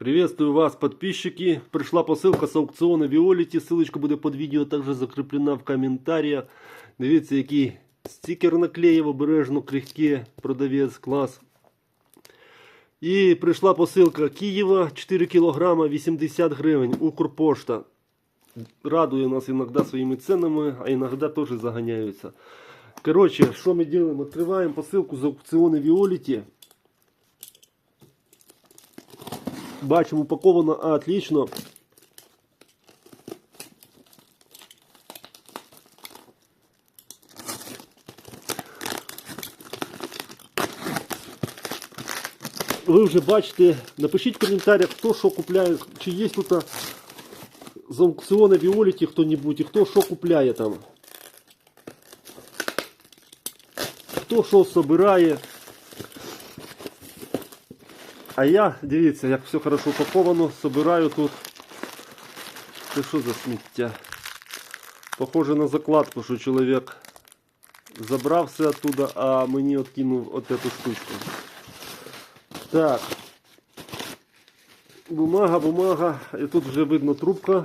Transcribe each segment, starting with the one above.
Приветствую вас, подписчики. Пришла посылка с аукциона Виолити. Ссылочка буде під відео також закріплена в коментарях. Дивіться, який стикер наклеїв обережно крихке, продавець клас. І прийшла посилка Києва 4 кг 80 гривень. Укрпошта. Радує нас іноді своїми ценами, а іноді теж заганяються. Коротше, що ми робимо? Відкриваємо посилку з аукціону Віоліті. Бачимо, упаковано а, отлично. Ви вже бачите, напишіть в коментарях, хто що купляє, чи є тут а, з аукціону Віоліті хто-небудь, і хто що купляє там. Хто що собирає. А я, дивіться, як все хорошо упаковано, собираю тут. Це що за сміття? Похоже на закладку, що чоловік забрав все оттуда, а мені откинув от эту штучку. Так. Бумага, бумага. І тут вже видно трубка.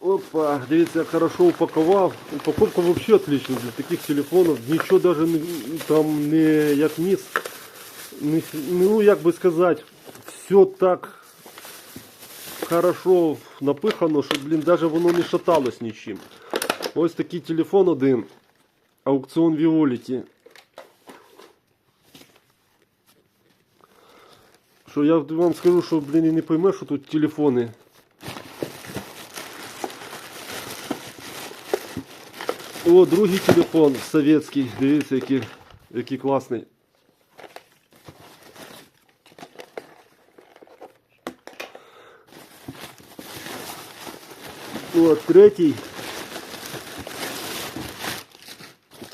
Опа, дивіться, як хорошо упакував. Упаковка вообще отлична для таких телефонів. Нічого не, там не як низ. Не, ну, як би сказати, все так хорошо напихано, що, блін, даже воно не шаталось нічим. Ось такий телефон один. Аукціон Віоліті. Що я вам скажу, що, блін, і не пойме, що тут телефони. О, другий телефон советський. Дивіться, який, який класний. От, третій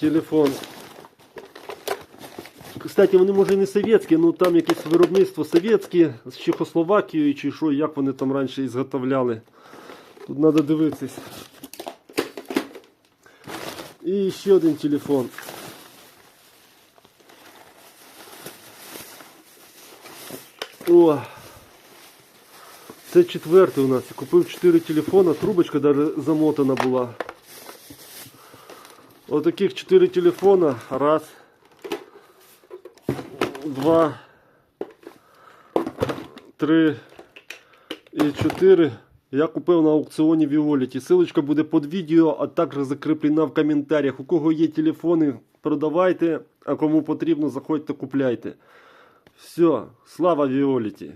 телефон. Кстати, вони може і не совєтські, ну там якесь виробництво совєтське з Чехословакією чи що, як вони там раніше ізготовляли. Тут треба дивитись. І ще один телефон. О! Це четвертий у нас. Я купив 4 телефона, трубочка даже замотана була. Ось таких 4 телефона. Раз. Два. Три. І чотири. Я купив на аукціоні Віоліті. Силочка буде під відео, а також закріплена в коментарях. У кого є телефони, продавайте, а кому потрібно, заходьте, купляйте. Все, слава Віоліті!